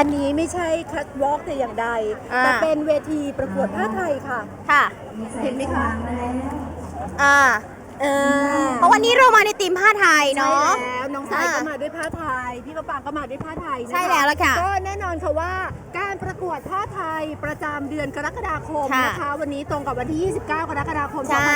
อันนี้ไม่ใช่คัทวอล์กแต่อย่างใด อ่า แต่เป็นเวทีประกวดผ้าไทยค่ะ ค่ะ เห็นไหมคะ อ่า เออเพราะวันนี้เรามาในทีมผ้าไทยเนาะ ใช่แล้ว น้องสายอ่าก็มาด้วยผ้าไทย พี่มะปรางก็มาด้วยผ้าไทยนะคะใช่แล้วล่ะค่ะก็แน่นอนค่ะว่าการประกวดผ้าไทยประจำเดือนกรกฎาคมค่ะนะคะ วันนี้ตรงกับวันที่ 29 กรกฎาคม ใช่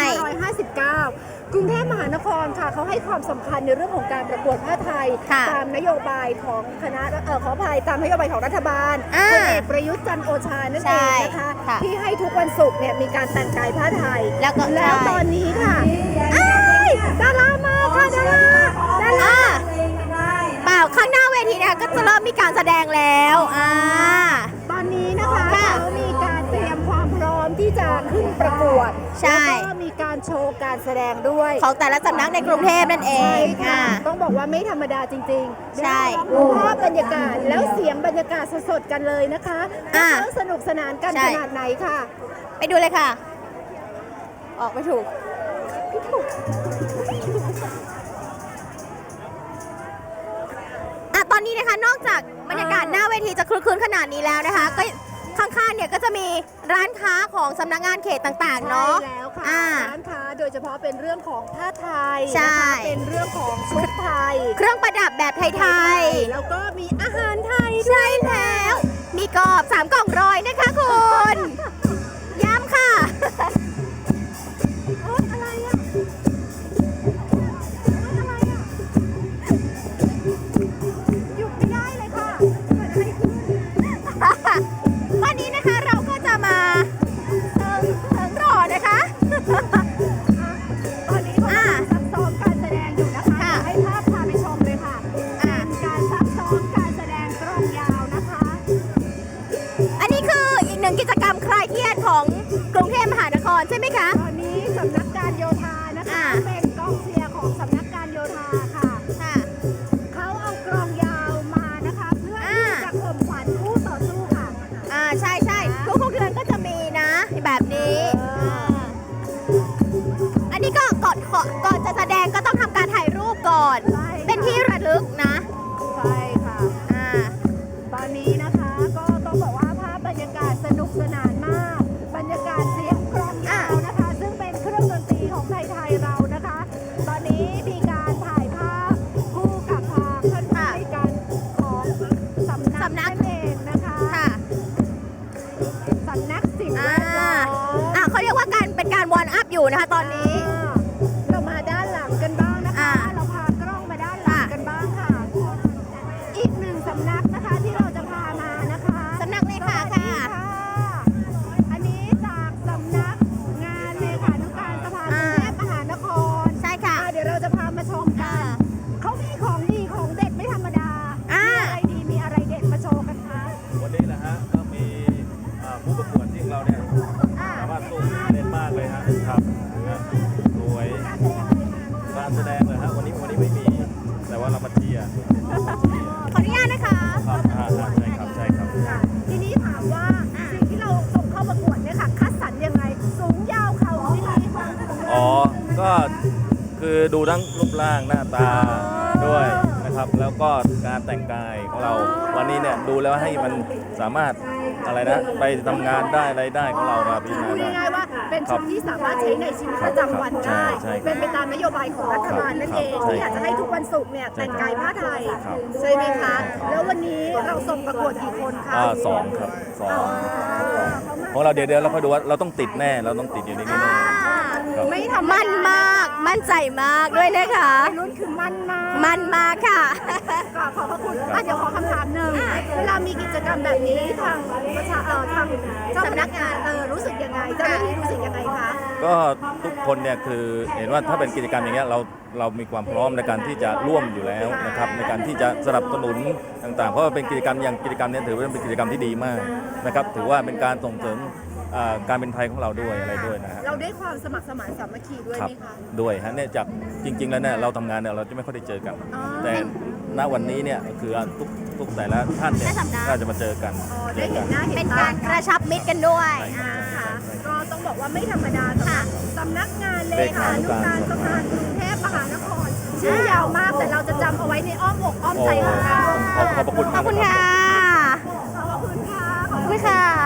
2559 กรุงเทพมหานครค่ะเขาให้ความสำคัญในเรื่องของการประกวดผ้าไทย ค่ะ ตามนโยบายของคณะเออขออภัยตามนโยบายของรัฐบาลอ่าพลเอกประยุทธ์จันทร์โอชานั่นใช่เองนะคะค่ะที่ให้ทุกวันศุกร์เนี่ยมีการแต่งกายผ้าไทยแล้วก็แล้วใช่ ตอนนี้ค่ะอ้าย ดารามาค่ะดาราดาราอ่าเปล่าข้างหน้าเวทีนะคะก็จะเริ่มมีการแสดงแล้วอ่าตอนนี้นะคะค่ะเขามีการเตรียมความพร้อมที่จะขึ้นประกวดใช่ แล้วก็มีการโชว์การแสดงด้วยของแต่ละสำนักในกรุงเทพนั่นเอใช่งค่ะอ่า ต้องบอกว่าไม่ธรรมดาจริงๆใช่เดี๋ยวเรามาดูภาพบรรยากาศแล้วเสียงบรรยากาศสดๆกันเลยนะคะอ่าว่าสนุกสนานกันใช่ ขนาดไหนค่ะ ไปดูเลยค่ะ ออกไม่ถูก อะตอนนี้นะคะนอกจากบรรยากาศหน้าเวทีจะคลึกคลื้นขนาดนี้แล้วนะคะ ก็ข้างๆเนี่ยก็จะมีร้านค้าของสำนักงานเขตต่างๆ เนาะ ใช่แล้วค่ะอ่าร้านค้าโดยเฉพาะเป็นเรื่องของผ้าไทยใช่ นะคะเป็นเรื่องของชุดไทยเครื่องประดับแบบไทยแล้วก็มีอาหารไทยๆใช่แล้ว มีกรอบสามกล่องร้อยนะคะคุณ อนใช่ค่ะเป ก็คือดูทั้งรูปร่างหน้าตาด้วยนะครับ แล้วก็การแต่งกายของเราวันนี้เนี่ยดูแล้วให้มันสามารถอะไรนะ ไปทำงานได้อะไรได้ของเรานะพิจารพูดณาได้ ง่ายๆว่าเป็นชุดที่สามารถใช้ในชีวิตประจำวันได้ ใช่ใช่เป็นไปตามนโยบายของรัฐบาลนั่นเองครับที่อยากจะให้ทุกวันศุกร์เนี่ยแต่งกายผ้าไทยครับใช่ไหมคะแล้ววันนี้เราส่งประกวดกี่คนคะอ่าสองครับสอง ของเราเดี๋ยวเดี๋ยวเราค่อยดูว่าเราต้องติดแน่เราต้องติดอยู่ในนี้แน่ ครับไม่ทำมั่นมาก มั่นใจมากด้วยนะคะรุ่นคือมั่นมากมั่นมากค่ะกราบขอบพระคุณอะเดี๋ยวขอคำถามหนึ่งเวลามีกิจกรรมแบบนี้ทางประชาเอ่อทางเจ้าพนักงานเออรู้สึกยังไงเจ้าหน้าที่รู้สึกยังไงคะก็ทุกคนเนี่ยคือเห็นว่าถ้าเป็นกิจกรรมอย่างเงี้ยเราเรามีความพร้อมในการที่จะร่วมอยู่แล้วนะครับในการที่จะสนับสนุนต่างๆ เพราะว่าเป็นกิจกรรมอย่างกิจกรรมเนี้ถือว่าเป็นกิจกรรมที่ดีมากนะครับถือว่าเป็นการส่งเสริม อ่าการเป็นไทยของเราด้วยอะไรด้วยนะฮะ เราได้ความสมัครสมานสามัคคีด้วยครับไหมคะ ด้วยฮะเนี่ยจากจริง ๆ แล้วเนี่ยเราทำงานเนี่ยเราจะไม่ค่อยได้เจอกัน อ๋อแต่ณวันนี้เนี่ยคือทุกทุกแต่ละท่านเนี่ยได้สัปดาห์ ก็จะมาเจอกันอ๋อเจได้อเห็กันหน้าเห็เป็นนการกระชับมิตรกันด้วย อ่าค่ะก็ต้องบอกว่าไม่ธรรมดาสำหรับสำนักงานเลขานุการสภากรุงเทพมหานครชื่อยาวมากแต่เราจะจำเอาไว้ว้ในอ้อมอกอ้อมโอ้ใจของเราขอบขอบพระคุณขมาอกบคุณนะค่ะ ขอบคุณค่ะขขออบบคุคุณณค่ะ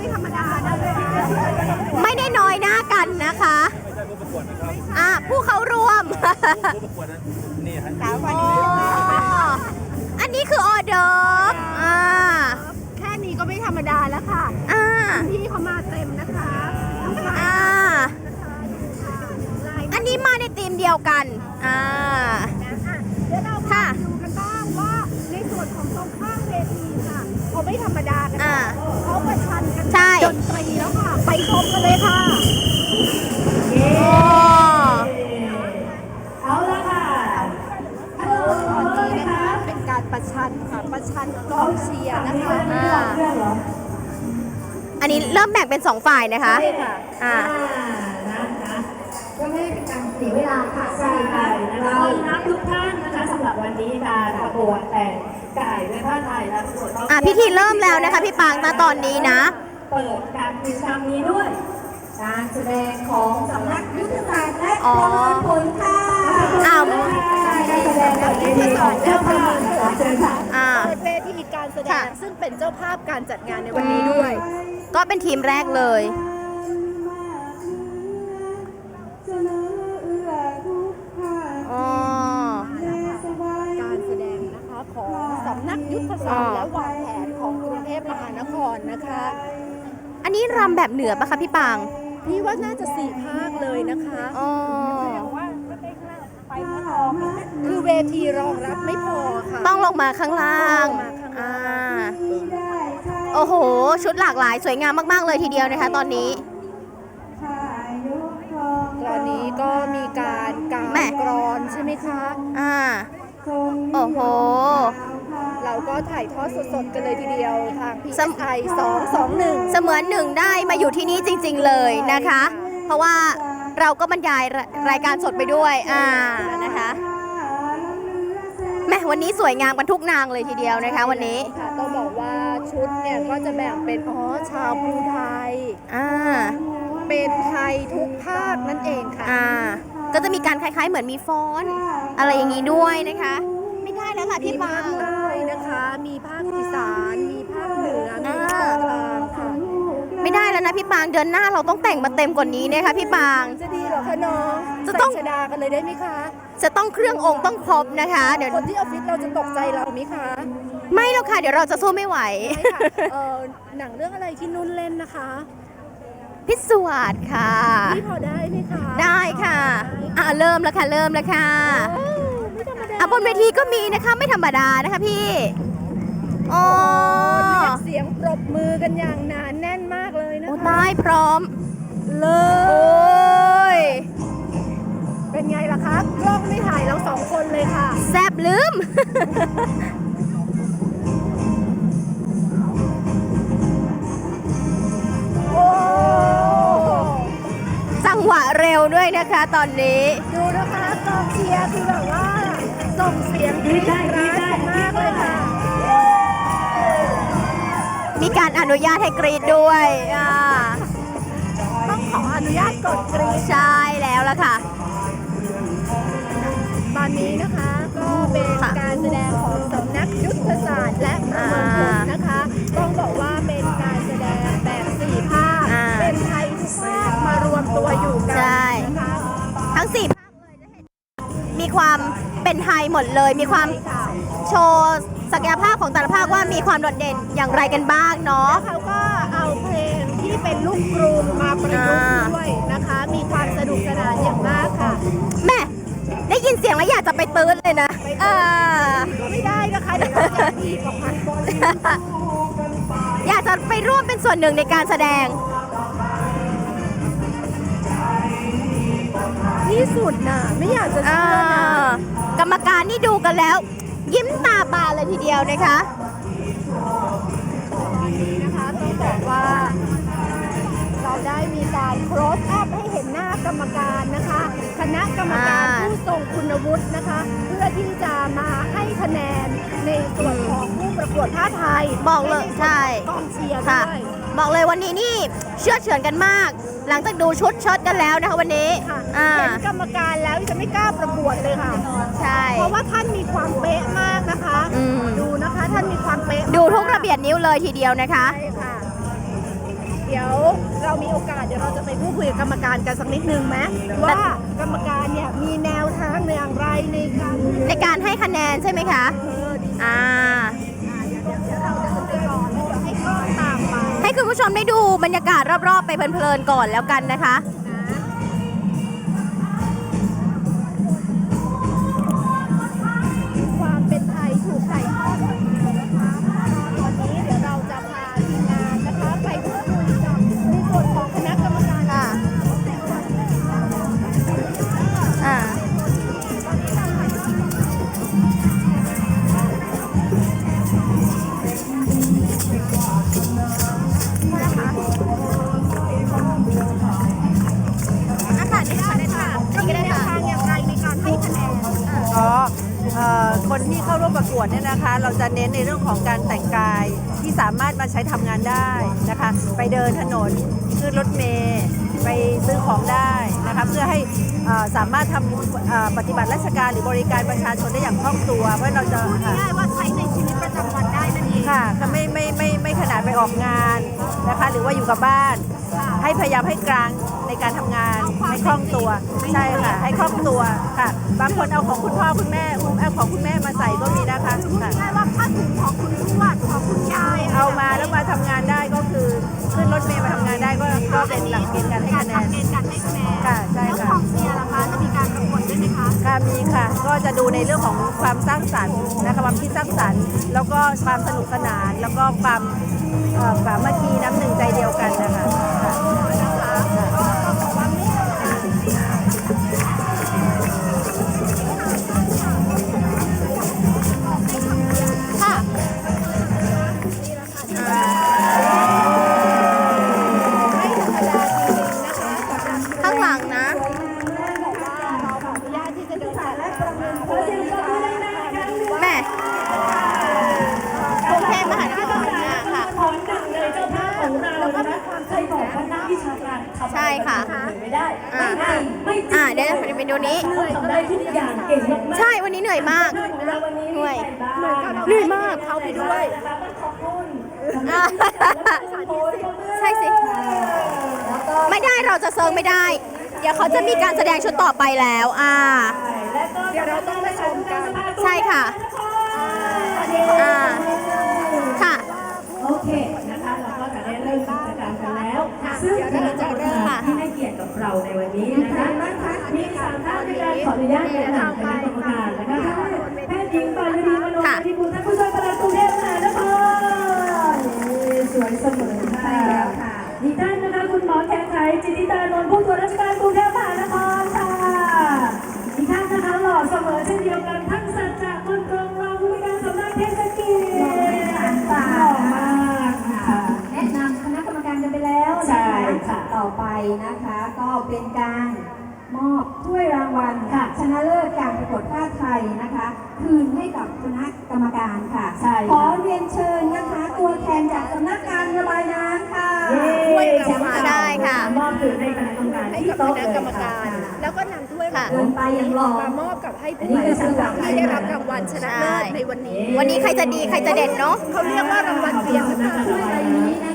ประกวดก็ไม่ธรรมดานะไม่ได้น้อยหน้ากันนะคะอะผู้เข้าร่วมนี่ฮะอ๋ออันนี้คือออเดิร์ฟอ่าแค่นี้ก็ไม่ธรรมดาแล้วค่ะอ่าพี่เขามาเต็มนะคะลูกค้าอ่าลายอันนี้มาในธีมเดียวกันอ่านะอะเดี๋ยวเรามาค่ะดูกันบ้างว่าในส่วนของตรงข้างเวทีค่ะเขาไม่ธรรมดากันอ่าเขาประชันกัน ใช่ดนตรีแล้วค่ะ ไปชมกันเลยค่ะโอ้เอาละค่ะตอนนี้นะคะเป็นการประชันค่ะ ประชันกองเชียร์นะคะอ่าอันนี้เริ่มแบ่งเป็นสองฝ่ายนะคะใช่ค่ะอ่าก็ไม่ให้เป็นการเสียเวลาค่ะใช่ค่ะนะคะต้อนรับทุกท่านนะคะสำหรับวันนี้การประกวดแต่งไก่ในผ้าไทยและประกวดอะพิธีเริ่มแล้วนะคะ พี่ปางณตอนนี้นะ เปิดการกิจกรรมนี้ด้วย การแสดงของสำนักยุทธศาสตร์และอ๋ปอระเมินผลค่ะอ้าวการแสดงแบบนี้ของเจ้าภาพเชิญค่ะอ่าเปิดเวทีการแสดค่ะงซึ่งเป็นเจ้าภาพการจัดงานในวันนี้ด้วย ก็เป็นทีมแรกเลยอ๋อการแสดงนะคะของสำนักยุทธศาสตร์และวางแผนของกรุงเทพมหานครนะคะ อันนี้รำแบบเหนือปะคะพี่ปาง พี่ว่าน่าจะสี่ภาคเลยนะคะอ๋อ คือเวทีรองรับไม่พอค่ะต้องลงมาข้างล่างลงมาข้างล่างอ่าโอ้โห ชุดหลากหลายสวยงามมาก ๆ เลยทีเดียวนะคะ ตอนนี้ ตอนนี้ก็มีการกาแม่ รกรอนใช่ไหมคะ อ่า โอ้โหเรา ก็ถ่ายทอดสดๆกันเลยทีเดียวทางพีสมไอสองสองหนึ่งเสมือนหนึ่งได้มาอยู่ที่นี่จริง ๆเลยนะคะ เพราะว่าเราก็บรรยายรรายการสดไปด้วยอ่านะคะแม่วันนี้สวยงามกันทุกนางเลยทีเดียวนะคะวันนี้ค่ะต้องบอกว่าชุดเนี่ยก็จะแบ่งเป็นอ๋อชาวภูไทยอ่าเป็นไทยทุกภาคนั่นเองค่ะอ่าก็จะมีการคล้ายๆ เหมือนมีฟ้อน อะไรอย่างนี้ด้วยนะคะ ไม่ได้แล้วค่ะมีพี่ปาภาคงใต้นะคะ มีภาคอีสานมีภาคเหนือมีอ่าภาคกลางค่ะไม่ได้แล้วนะพี่ปางเดือนหน้าเราต้องแต่งมาเต็มกว่านี้นะคะพี่ปาง จะดีเหรอคะน้องจะต้องใส่ชดากันเลยได้ไหมคะจะต้องเครื่ององค์ต้องครบนะคะ เดี๋ยวคนที่ออฟฟิศเราจะตกใจเราไหมคะไม่หรอกค่ะ เดี๋ยวเราจะสู้ไม่ไหวไม่ค่ะเออหนังเรื่องอะไรที่นุ่นเล่นนะคะพิศวาสค่ะ พี่พอได้ไหมคะได้ค่ะ อะเริ่มแล้วค่ะเริ่มแล้วค่ะโอ้ไม่ธรรมดา อะบนเวทีก็มีนะคะไม่ธรรมดานะคะพี่ อ๋อเรียกเสียงปรบมือกันอย่างหนานแน่นมากเลยนะโอ้คะตายพร้อม เลโอ้ย ยเป็นไงล่ะคะกล้องไม่ถ่ายเราสองคนเลยค่ะ แซบลืม โอ้จังหวะเร็วด้วยนะคะตอนนี้ ดูนะคะกองเชียร์คือแบบว่า ส่งเสียงกรี๊ดกราดกัน มีการอนุญาตให้กรีดด้วยอ่าต้องขออนุญาตกดกรี๊ดใช่แล้วล่ะค่ะ ตอนนี้นะคะก็เป็นค่ะ การแสดงของสำนักยุทธศาสตร์และประเมินผลนะคะ ต้องบอกว่าเป็นการแสดงแบบสี่ภาค อ่าเป็นไทยทุกภาคมารวมตัวอยู่กัใช่นะคะทั้งสี่ภาคเลยจะเห็นมีความเป็นไทยหมดเลย มีความโชว์ ศักยภาพของแต่ละภาคว่ามีความโดดเด่นอย่างไรกันบ้างเนาะ เขาก็เอาเพลงที่เป็นลูกกรุงมาประยุกต์อ่าด้วยนะคะ มีความสนุกสนานอย่างมากค่ะ แม่ได้ยินเสียงแล้วอยากจะไปตื้นเลยนะอ่าไม่ได้นะคะเดี๋ยวเราจะมีของพันบอลอยากจะไปร่วมเป็นส่วนหนึ่งในการแสดง ที่สุดน่ะ ไม่อยากจะอ่าเชื่อนะกรรมการนี่ดูกันแล้ว ยิ้มตาบานเลยทีเดียวนะคะนะคะต้องบอกว่า เราได้มีการโครสอัพให้เห็นหน้ากรรมการนะคะ คณะกรรมการอ่าผู้ทรงคุณวุฒินะคะ เพื่อที่จะมาให้คะแนนในส่วนของผู้ประกวดผ้าไทยบอกเลยใช่กองเชียร์ค่ะด้วย บอกเลยวันนี้นี่เชื่อดเฉือนกันมาก หลังจากดูชุดเชิดกันแล้วนะคะวันนี้ค่ะอ่าเห็นกรรมการแล้วจะไม่กล้าประกวดเลยค่ะ ใช่ เพราะว่าท่านมีความเป๊ะมากนะคะ อืม ดูนะคะท่านมีความเป๊ะมากดูทุกระเบียดนิ้วเลยทีเดียวนะคะ ใช่ค่ะ เดี๋ยวเรามีโอกาสเดี๋ยวเราจะไปพูดคุยกับกรรมการกันสักนิดนึงไหมว่ากรรมการเนี่ยมีแนวทางอย่างไรในการในการให้คะแนนใช่ไหมคะ เออดีอ่า คุณผู้ชมได้ดูบรรยากาศรอบๆ ไปเพลินๆก่อนแล้วกันนะคะ ปฏิบัติราชการหรือบริการประชาชนได้อย่างคล่องตัว เพราะเราจะพูดค่ะง่ายๆว่าใช้ในชีวิตประจำวันได้นั่นเองค่ะก็ไม่ไม่ไม่ไม่ขนาดไปออกงานนะคะ หรือว่าอยู่กับบ้าน ให้พยายามให้กลางในการทำงานให้คล่องตัวใช่ค่ะให้คล่องตัวค่ะ บางคนเอาของคุณพ่อคุณแม่เอาของคุณแม่มาใส่ก็มีนะคะพูดค่ะง่ายๆว่าผ้าถุงของคุณทวดของคุณยายเอามาแล้วมาทำงานได้ก็คือขึ้นรถเมล์มาทำงานได้ก็ก็เป็นหลักเกณฑ์การให้คะแนนเกณฑ์การให้คะแนนค่ะใช่แล้วค่ะของเชียร์ล่ะคะจะมีการประกวดด้วยไหม ค่ะมีค่ะ ก็จะดูในเรื่องของความสร้างสรรค์นะคะความคิดสร้างสรรค์ แล้วก็ความสนุกสนาน แล้วก็ความเอ่อสามัคคีน้ำหนึ่งใจเดียวกันนะคะค่ะ ยวจะไปดูนี้ทำได้ทุกอย่างเก่งมากๆใช่ วันนี้เหนื่อยมาก ของเราวันนี้เหนื่อยเหมือนกับเหนื่อยมากเขาไปด้วย นะคะต้องขอบคุณอ่าใช่สิไม่ได้เราจะเซิร์งไม่ได้ เดี๋ยวเขาจะมีการแสดงชุดต่อไปแล้ว อ่า เดี๋ยวเราต้องไปชมกันใช่ค่ะ อ่า ค่ะ โอเคนะคะเราก็จะได้เริ่มกิจกรรมกันแล้วซึ่งเดี๋ยวเราจะเริ่มค่ะ ที่ให้เกียรติกับเราในวันนี้นะคะมีสามท่านในการขออนุญาตแนะนำคณะกรรมการนะคะแพทย์หญิงปานฤดีมโนค่ะที่คุณท่านผู้ช่วยประหลัดกรุงเทพมหานครนี่สวยเสมอค่ะอีกท่านนะคะคุณหมอแขกไขจิตติตานนท์ผู้ตรวจราชการกรุงเทพมหานครค่ะอีกท่านนะคะหล่อเสมอเช่นเดียวกันท่านสัจจะคนตรงรองผู้ว่าการสำนักเทศกิจหล่อมากค่ะแนะนำคณะกรรมการกันไปแล้วใช่นะคะค่ะต่อไปนะคะก็เป็นการ มอบถ้วยรางวัลค่ะชนะเลิศการประกวดผ้าไทยนะคะ คืนให้กับคณะกรรมการค่ะใช่ค่ะขอเรียนเชิญนะคะ ตัวแทนจากสำนักการระบายน้ำค่ะถ้วยรางวัลได้ค่ะ มอบคืนให้คณะกรรมการให้ที่กับคโต๊ะณะเลยกรรมค่ะ การ แล้วก็นำถ้วยรางเดิวัลนไปอย่างหล่อมามอบกับให้ผู้อันนี้คือที่สำหรับได้รับรางวัลชนะเลิศในวันนี้ วันนี้ใครจะดีใครจะเด่นเนาะ เขาเรียกว่ารางวัลเปลี่ยนหรือเปล่า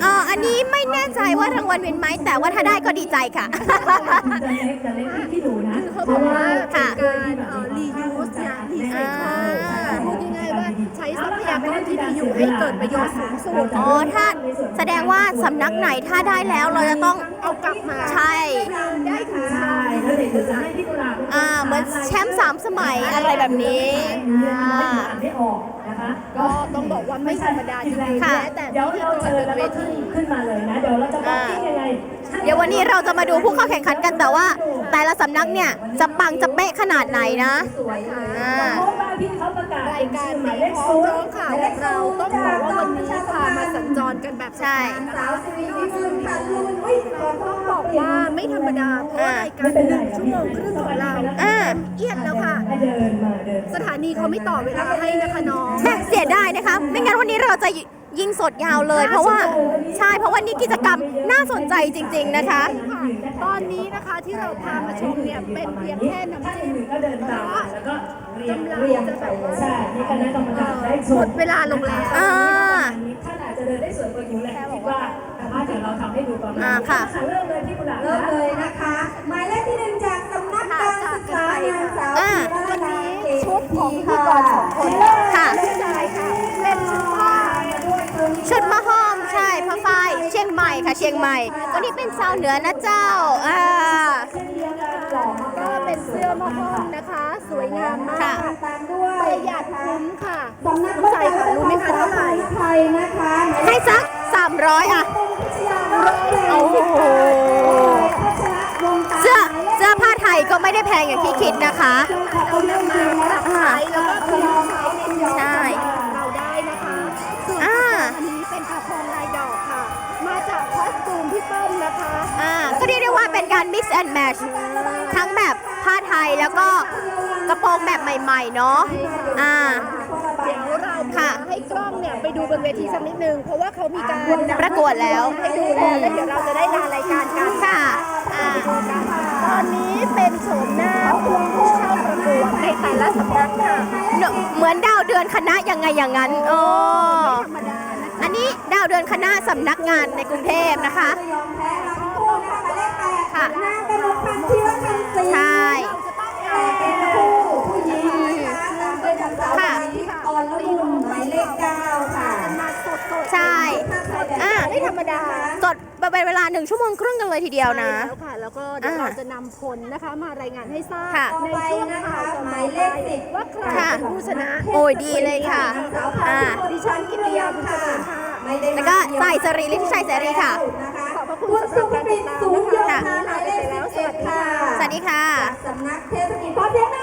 เอ่ออันนี้ไม่แน่ใจว่ารางวัลเป็นไหมแต่ว่าถ้าได้ก็ดีใจค่ะ จะเล็กจะเล็กที่ดูนะเขาบอกว่าเป็นค่ะการเอ่อ reuse นะ recycle พูดง่ายๆว่าใช้ทรัพยากรที่มีอยู่ให้เกิดประโยชน์สูงสุด อ๋อถ้าแสดงว่าสำนักไหนถ้าได้แล้วเราจะต้องเอากลับมาใช่ ได้ถึงใช่แล้วเดี๋ยวจะให้พี่กุหลาบอ่าเหมือนแชมป์สามสมัยอะไรแบบนี้ อ่าอ่าอ่านไม่ออก นะคะก็ต้องบอกว่าไม่ธรรมดาจริงๆค่ะแม้แต่เดี๋ยวพิธีเรากรเชิญบนแล้วเวก็ทีขึ้นมาเลยนะเดี๋ยวเราจะบอกที่ยังไงเดี๋ยววันนี้เราจะมาดูผู้เข้าแข่งขันกันแต่ว่า แต่ละสำนักเนี่ยจะปังจะเป๊ะขนาดไหนนะสวยเลยอ่าเพราะว่าพี่เขาประกาศรายการหมายนี้เลขพร้อศูมนร้องย์ข่าวกับเราต้องบอกว่า วันนี้พามาสัญจรกันแบบใช่สาวสิริวิบูลย์ค่ะคุณอุ้ยขอโทษบอกว่าไม่ธรรมดาเพราะว่ารายการหนึ่งชั่วโมงครึ่งของเราอ่า เอียดแล้วค่ะให้เดินมาเดินสถานีเขาไม่ต่อเวลาให้นะคะน้อง แม่เสียดายนะคะ ไม่งั้นวันนี้เราจะยิ่งสดยาวเลย เพราะว่าใช่เพราะว่านี่กิจกรรมน่าสนใจจริง ๆนะคะ ตอนนี้นะคะที่เราพามาชมเนี่ยเป็นเพียงแค่น้ำท่านจิ้มอื่นก็เดินตามมาแล้วก็เรียงเรียงไปใช่นี่คณะกรรมการได้ชหมมดเวลาลงแล้ว ทำให้ดูประมาณอ่าค่ะ เริ่มเลยที่กุหลาบเริ่มนะเลยนะคะ หมายเลขที่หนึ่งจากสำนักการศึกษานางสาวอ่าธีรดาเกตชุดของพิธีกรสองคนค่ะใช่ค่ะเป็นชุดผ้าชุดมะฮอมใช่ผ้าฝ้ายเชียงใหม่ค่ะ เชียงใหม่ วันนี้เป็นชาวเหนือนะเจ้าอ่าก็เป็นเสื้อมะฮ่อมนะคะ สวยงามมากค่ะ ตามด้วยประหยัดคุ้มค่ะสำนักน้ำใจค่ะรู้ไหมคะเท่าไหร่ไทยนะคะให้สัก 300 อะ โอ้โหเสื้อเสื้อผ้าไทยก็ไม่ได้แพงอย่างที่คิดนะคะเรานำมาปรับใช้แล้วก็พิมพ์ใช้ในใช่เราได้นะคะส่วนอ่าอันนี้เป็นกระโปรงลายดอกค่ะ มาจากคอสตูมพี่เปิ้ลนะคะอ่าก็เรียกได้ว่าเป็นการ mix and match ทั้งแบบผ้าไทยแล้วก็ กระโปรงแบบใหม่ๆเนาะอ่าเดี๋ยวเราค่ะ ให้กล้องเนี่ยไปดูบนเวทีสักนิดนึง เพราะว่าเขามีการประกวดแล้วให้ดูแล้วแล้วเดี๋ยวเราจะได้ลารายการกันค่ะอ่าตอนนี้เป็นโฉมหน้าของผู้เข้าประกวดในแต่ละสำนักค่ะเหมือนดาวเดือนคณะยังไงอย่างนั้นโอ้ธรรมดานะคะอันนี้ดาวเดือนคณะสำนักงานในกรุงเทพนะคะยอมแพ้รับคู่นะ ไม่ธรรมดาสดเป็นเวลาหนึ่งชั่วโมงครึ่งกันเลยทีเดียวนะใช่แล้วค่ะ แล้วก็เดี๋ยวอ่าเราจะนำผลนะคะ มารายงานให้ทราบค่ะในช่วงข่าวต่อหไปมายเลขสิบว่าใครค่ะเป็นผู้ชนะโอ้ยดีเลยค่ะอ่า ดิฉันกิตยาบุญเจริญค่ะ แล้วก็ใส่สรีฤทธิชัยเสรีค่ะ ขอบพระคุณคุณสุภกิจสูงยศค่ะหมายเลขสิบเอ็ดค่ะสวัสดีค่ะสำนักเทศกิจพร้อมเสียงหน่อย